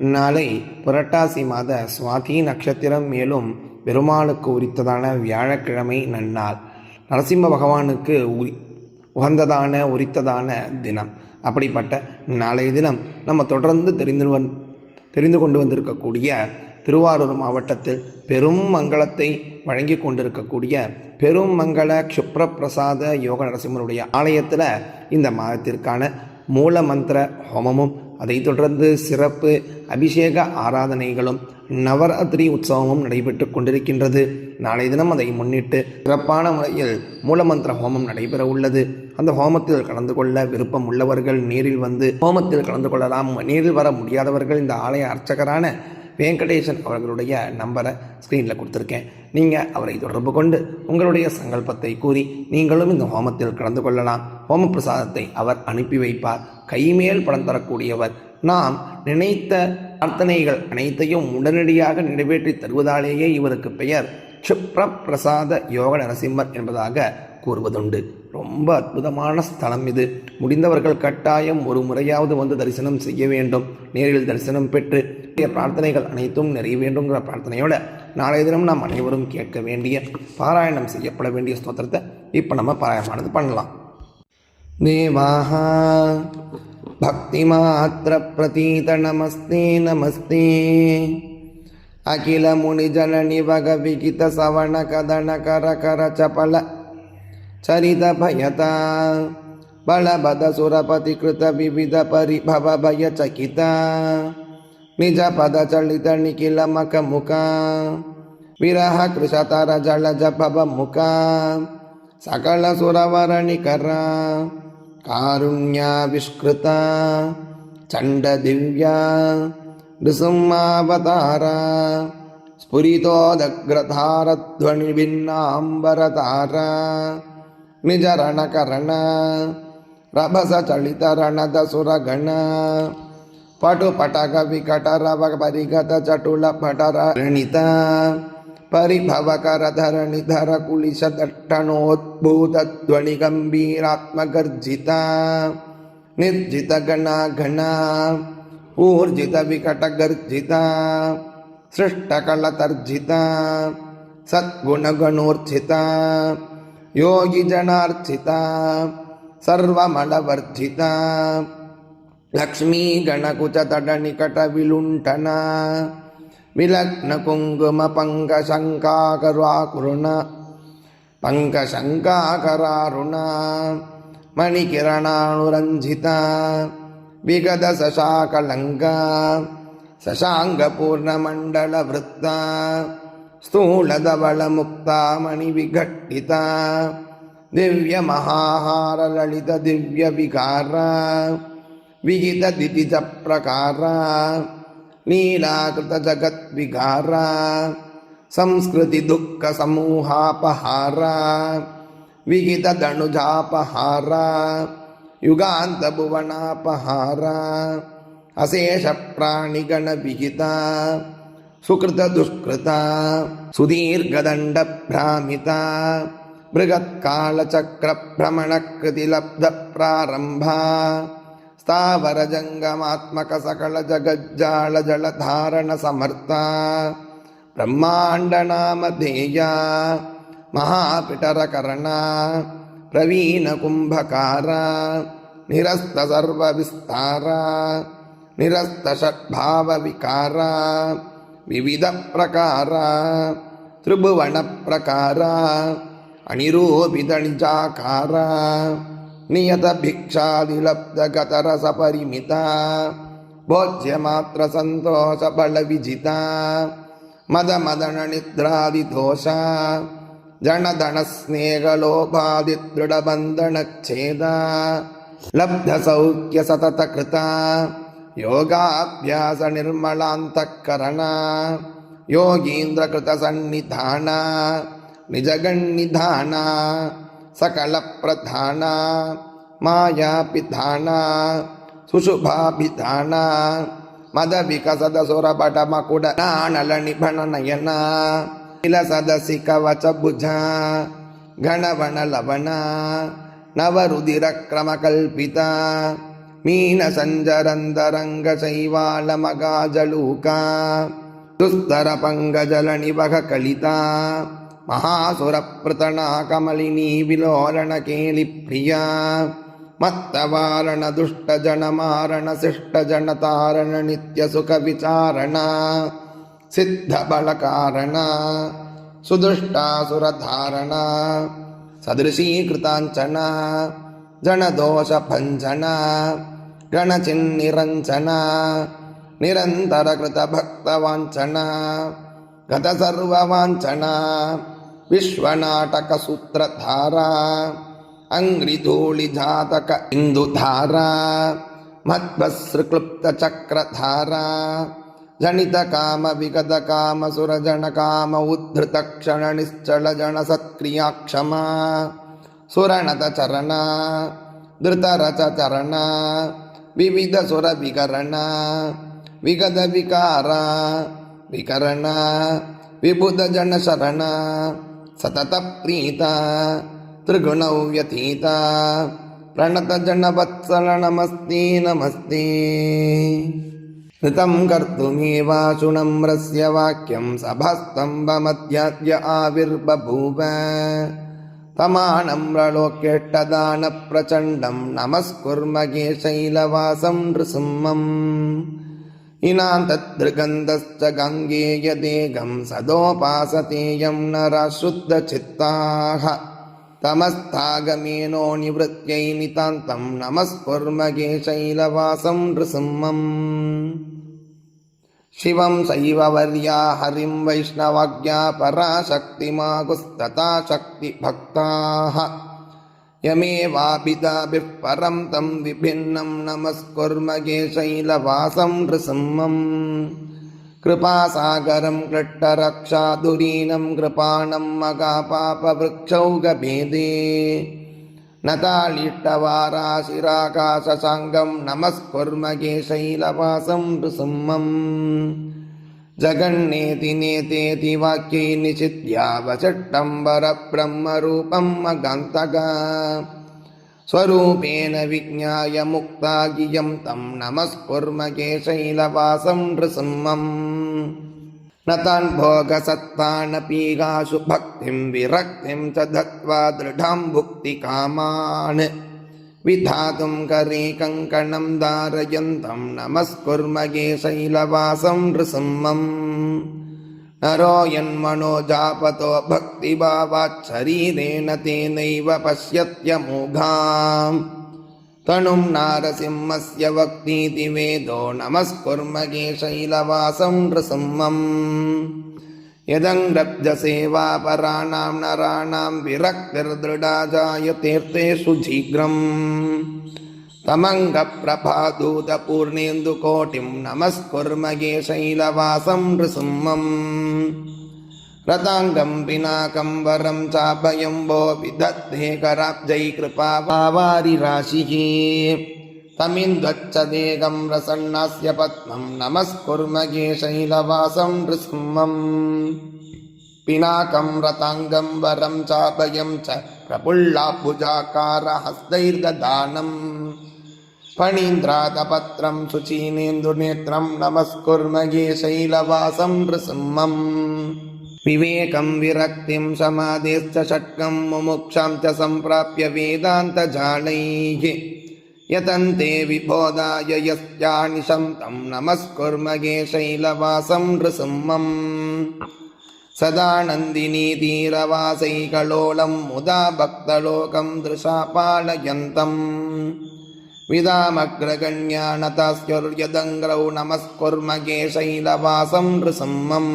நாளை புரட்டாசி மாத சுவாதி நட்சத்திரம் மேலும் பெருமாளுக்கு உரித்ததான வியாழக்கிழமை நன்னாள். நரசிம்ம பகவானுக்கு உரி உகந்ததான உரித்ததான தினம். அப்படிப்பட்ட நாளைய தினம் நம்ம தொடர்ந்து தெரிந்து வந் தெரிந்து கொண்டு வந்திருக்கக்கூடிய திருவாரூர் மாவட்டத்தில் பெரும் மங்களத்தை வழங்கி கொண்டிருக்கக்கூடிய பெரும் மங்கள க்ஷுப்ரபிரசாத யோக நரசிம்மருடைய ஆலயத்தில் இந்த மாதத்திற்கான மூல மந்திர ஹோமமும் அதைத் தொடர்ந்து சிறப்பு அபிஷேக ஆராதனைகளும் நவராத்திரி உற்சவமும் நடைபெற்று கொண்டிருக்கின்றது. நாளை தினம் அதை முன்னிட்டு சிறப்பான முறையில் மூலமந்திர ஹோமம் நடைபெற உள்ளது அந்த ஹோமத்தில் கலந்து கொள்ள விருப்பம் உள்ளவர்கள் நேரில் வந்து ஹோமத்தில் கலந்து கொள்ளலாம். நேரில் வர முடியாதவர்கள் இந்த ஆலய அர்ச்சகரான வெங்கடேசன் அவர்களுடைய நம்பரை ஸ்க்ரீனில் கொடுத்துருக்கேன். நீங்கள் அவரை தொடர்பு கொண்டு உங்களுடைய சங்கல்பத்தை கூறி நீங்களும் இந்த ஹோமத்தில் கலந்து கொள்ளலாம். ஹோம பிரசாதத்தை அவர் அனுப்பி வைப்பார். கைமேல் படம் தரக்கூடியவர். நாம் நினைத்த பிரார்த்தனைகள் அனைத்தையும் உடனடியாக நிறைவேற்றி தருவதாலேயே இவருக்கு பெயர் க்ஷிப்ர பிரசாத யோக நரசிம்மர் என்பதாக கூறுவதுண்டு. ரொம்ப அற்புதமான ஸ்தலம் இது முடிந்தவர்கள் கட்டாயம் ஒரு முறையாவது வந்து தரிசனம் செய்ய வேண்டும் நேரில் தரிசனம் பெற்று பிரார்த்தனைகள் அனைத்தும் நிறைய வேண்டுங்கிற பிரார்த்தனையோட நாளைய தினம் நாம் அனைவரும் கேட்க வேண்டிய பாராயணம் செய்யப்பட வேண்டிய ஸ்தோத்திரத்தை இப்போ நம்ம பாராயணமானது பண்ணலாம் देवाः भक्तिमात्रप्रतीतनमस्ते नमस्ते अखिलमुनिजननिवगविगितसवणकदनकरकरचपल चरितभयता बलबदसुरपतिकृतविविधपरिभवभयचकिता निजपदचलितनिखिलमकमुका विरहकृशतरजलजपवमुका सकलसुरवरणिकरा कारुण्याविष्कृता चण्डदिव्या नृसिंहावतारा स्फुरितोदग्रधारध्वनिभिन्नाम्बरतारा ನಿಜ ರಣಕರಣ ರಭಸ ಚಳಿತ ರಣದ ಸುರಗಣ ಪಟು ಪಟಗ ವಿಕಟ ರವ ಪರಿಗತ ಚಟುಲ ಪಟರ ರಣಿತ ಪರಿಭವಕರ ಧರಣಿಧರ ಕುಳಿಶ ದಟ್ಟಣೋದ್ಭೂತ ಧ್ವನಿ ಗಂಭೀರಾತ್ಮಗರ್ಜಿತ ನಿರ್ಜಿತ ಗಣ ಗಣ ಊರ್ಜಿತ ವಿಕಟ ಗರ್ಜಿತ ಸೃಷ್ಟಕಳತರ್ಜಿತ ಸದ್ಗುಣಗಣೋರ್ಜಿತ योगिजनार्चिता सर्वमलवर्जिता लक्ष्मीगणकुचतडनिकटविलुण्ठना विलग्नकुङ्कुमपङ्कशङ्काकराकुरुण पङ्कशङ्काकरारुणा मणिकिरणानुरञ्जिता विगतसशाकलङ्का शशाङ्गपूर्णमण्डलवृत्ता स्थूलधवलमुक्ता मणिविघट्टिता दिव्यमहाहारललितदिव्यविकारा विहितदितिजप्रकारा लीलाकृतजगद्विकारा संस्कृतिदुःखसमूहापहारा विहितदनुजापहारा युगान्तभुवनापहारा अशेषप्राणिगणविहिता सुकृतदुष्कृता सुदीर्घदण्डभ्रामिता बृहत्कालचक्रभ्रमणकृतिलब्धप्रारम्भा स्थावरजङ्गमात्मकसकलजगज्जालजलधारणसमर्था ब्रह्माण्डनामधेया महापिटरकरणा प्रवीणकुम्भकारा निरस्तसर्वविस्तारा निरस्तषड्भावविकारा विविधप्रकारा त्रिभुवनप्रकारा अनिरूपितनिजाकारा नियतभिक्षादिलब्धगतरसपरिमिता भोज्यमात्रसन्तोषबलविजिता मदमदननिद्रादिदोषा जनधनस्नेहलोभादिदृढबन्धनच्छेदा लब्धसौख्यसततकृता ಯೋಗಾಭ್ಯಾಸ ನಿರ್ಮಲಾಂತಃಕರಣ ಯೋಗೀಂದ್ರ ಕೃತ ಸನ್ನಿಧಾನ ನಿಜಗಣ್ಣಿಧಾನ ಸಕಲ ಪ್ರಧಾನ ಮಾಯಾಪಿಧಾನ ಸುಶುಭಾಭಿಧಾನ ಮದ ವಿಕಸದ ಸುರಬಟ ಮಕುಡ ನಾಣಲ ನಿಭಣ ನಯನ ವಿಲಸದ ಸಿಕವಚ ಭುಜ ಗಣವಣ ಲವಣ ನವರುದಿರ ಕ್ರಮ ಕಲ್ಪಿತ மீனசஞ்சரந்தரங்க சைவாலமகாஜலூகா துஸ்தர பங்கஜலணிவக கலிதா மகாசுரப்பிரதனா கமலினி விலோலன கேலி பிரியா மத்தவாரண துஷ்டஜனமாரண சிஷ்டஜனதாரண நித்யசுக விசாரண சித்தபலகாரண சுதுஷ்டாசுரதாரண சதிருஷீகிருதாஞ்சன ஜனதோஷபஞ்சன गणचिन्निरञ्जन निरन्तरकृतभक्तवाञ्छन गतसर्ववाञ्छन विश्वनाटकसूत्रधारा अङ्घ्रिधूलिजातक इन्दुधारा मध्वसृक्लुप्तचक्रधारा जनितकामविगतकामसुरजनकाम उद्धृतक्षणनिश्चलजनसत्क्रियाक्षमा सुरणतचरण धृतरचचरण विविधसुरविकरण विगतविकार विकरण विबुधजनशरण सततप्रीता त्रिगुणौ व्यतीता प्रणतजनवत्सल नमस्ते नमस्ते ऋतं कर्तुमेवाशु नम्रस्य वाक्यं सभास्तम्भमध्याद्य आविर्बभूव तमानम्रलोक्येष्टदानप्रचण्डं नमस्कुर्मगे शैलवासं नृसिंहम् इनान्तदृगन्धश्च गङ्गेयदेगं सदोपासतेयं नराशुद्धचित्ताः तमस्तागमेनो निवृत्यै नितान्तं नमस्कुर्मगे शैलवासं नृसिंहम् शिवं शैववर्या हरिं वैष्णवाज्ञा पराशक्तिमागुस्तथा शक्तिभक्ताः यमेवाभिदाभिः परं तं विभिन्नं नमस्कुर्मगे शैलवासं नृसिंहम् कृपासागरं कृट्टरक्षाधुरीनं कृपाणं मगापापवृक्षौगभेदे नतालिष्टवाराशिराकाशसाङ्गं नमस्कुर्मगे शैलवासं नृसिंहम् जगन्नेति नेतेति वाक्यै निषिद्यावचट्टम्बरब्रह्मरूपं मगान्तक स्वरूपेण विज्ञाय मुक्ता गियं तं नमस्कुर्मगे शैलवासं नृसिंहम् न तान् भोगसत्तानपीगाशु भक्तिं विरक्तिं च दत्त्वा दृढां भुक्तिकामान् विधातुं करे कङ्कणं धारयन्तं नमस्कुर्मगे शैलवासं नृसिंहम् नरो यन्मनो जापतो भक्तिभावाच्छरीरेण तेनैव पश्यत्यमोघाम् तनुं नारसिंहस्य वक्तीति वेदो नमस्कुर्मगे शैलवासं नृसिंहम् यदङ्गब्जसेवापराणां नराणां विरक्तिर्दृढा जायतीर्थेषु शीघ्रम् तमङ्गप्रभादूतपूर्णेन्दुकोटिं नमस्कुर्मगे शैलवासं नृसिंहम् रताङ्गं पिनाकं वरं चाभयम्बो विदत्ते कराब्जै कृपावारिराशिः तमिन्द्वच्चदेगं रसन्नास्य पद्मं नमस्कुर्मगे शैलवासं नृसिंहम् पिनाकं रताङ्गं वरं चाभयं च प्रफुल्लाभुजाकारहस्तैर्ददानम् फणीन्द्रातपत्रं सुचीनेन्दुनेत्रं नमस्कुर्मगे शैलवासं नृसिंहम् विवेकं विरक्तिं समाधिश्च षट्कं मुमुक्षां च सम्प्राप्य वेदान्तजालैः यतन्ते विबोधाय यस्यानिशं तं नमस्कुर्मगे शैलवासं नृसिंहम् सदानन्दिनी तीरवासैकलोलं मुदा भक्तलोकं दृशा पालयन्तम् विदामग्रगण्यानतास्युर्यदङ्ग्रौ नमस्कुर्मगे शैलवासं नृसिंहम्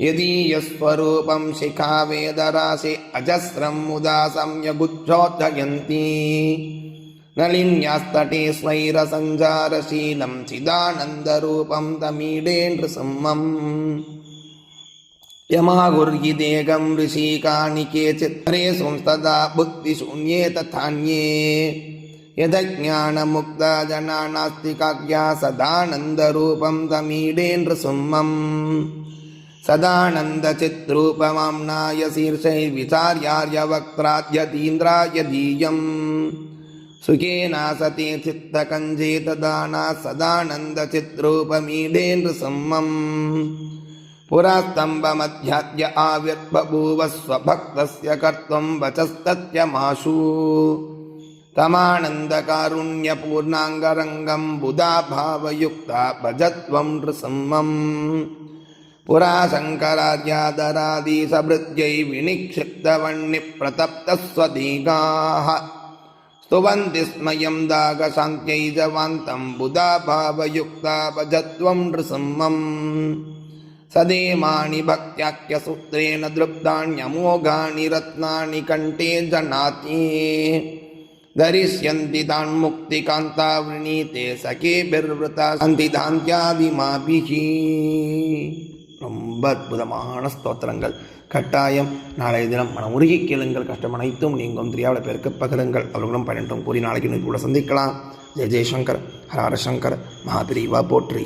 यदीयस्वरूपं शिखा वेदराशि अजस्रं मुदा संयबुद्धोद्धयन्ती नलिन्यास्तटे स्वैरसञ्जारशीलं चिदानन्दरूपं तमीडे नृसिंहम् यमागुर्यिदेगं ऋषिकानि केचित् हरे संस्तदा बुद्धिशून्ये तथान्ये यदज्ञानमुक्ता जना नास्तिकाज्ञा सदानन्दरूपं तमीडे नृसिंहम् सदानन्दचिद्रूपमाम्नाय शीर्षैर्विचार्यार्यवक्त्राद्यतीन्द्राय धीयम् सुखेनासते चित्तकञ्जेतदाना सदानन्दचित्रूपमीडे नृसम्मम् पुरा स्तम्भमध्याद्य आविर्बभूव स्वभक्तस्य कर्तुं वचस्तत्यमाशु तमानन्दकारुण्यपूर्णाङ्गरङ्गं बुधा भावयुक्ता भजत्वं नृसम्मम् पुराशङ्करार्यादरादीसभृत्यै विनिक्षिप्तवह्निप्रतप्तस्वदीगाः स्तुवन्ति स्म यं दागशान्त्यै जवान्तं बुधा भावयुक्ता भजत्वं नृसिंहम् सदेमाणि भक्त्याख्यसूत्रेण दृप्ताण्यमोघानि रत्नानि कण्ठे जनाति धरिष्यन्ति तान् मुक्तिकान्ता वृणीते सखेभिर्वृता सन्ति धान्त्यादिमाभिः ரொம்ப அற்புதமான ஸ்தோத்திரங்கள். கட்டாயம் நாளைய தினம் மனமுருகி கேளுங்கள். கஷ்டம் அனைத்தும் நீங்கும். தெரியாவில் பேருக்கு பகிருங்கள். அவர்களும் பன்னெண்டும் கூறி நாளைக்கு கூட சந்திக்கலாம். ஜெய் ஜெய்சங்கர் ஹரஹர சங்கர் மகாபிரிவா போற்றி.